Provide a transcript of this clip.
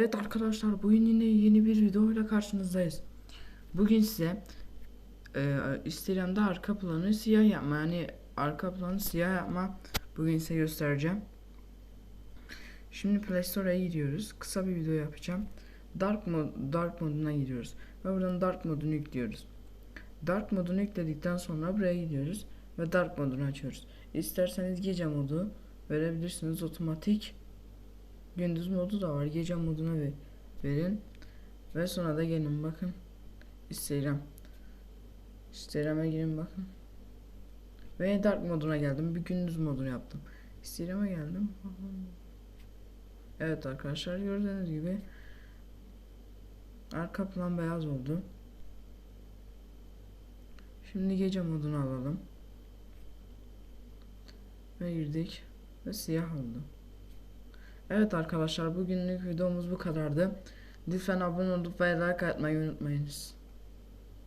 Evet arkadaşlar bugün yine yeni bir videoyla karşınızdayız. Bugün size e, Instagram'da arka planı siyah yapma yani arka planı siyah yapma bugün size göstereceğim. Şimdi Play Store'a gidiyoruz. Kısa bir video yapacağım. Dark mod dark moduna gidiyoruz ve buradan dark modunu yüklüyoruz. Dark modunu yükledikten sonra buraya gidiyoruz ve dark modunu açıyoruz. İsterseniz gece modu verebilirsiniz otomatik. Gündüz modu da var. Gece moduna ver, verin. Ve sonra da gelin bakın. Instagram. Instagram'a girin bakın. Ve dark moduna geldim. Bir gündüz modunu yaptım. Instagram'a geldim. Evet arkadaşlar gördüğünüz gibi arka plan beyaz oldu. Şimdi gece modunu alalım. Ve girdik. Ve siyah oldu. Evet arkadaşlar bugünlük videomuz bu kadardı. Lütfen abone olup ve like atmayı unutmayınız.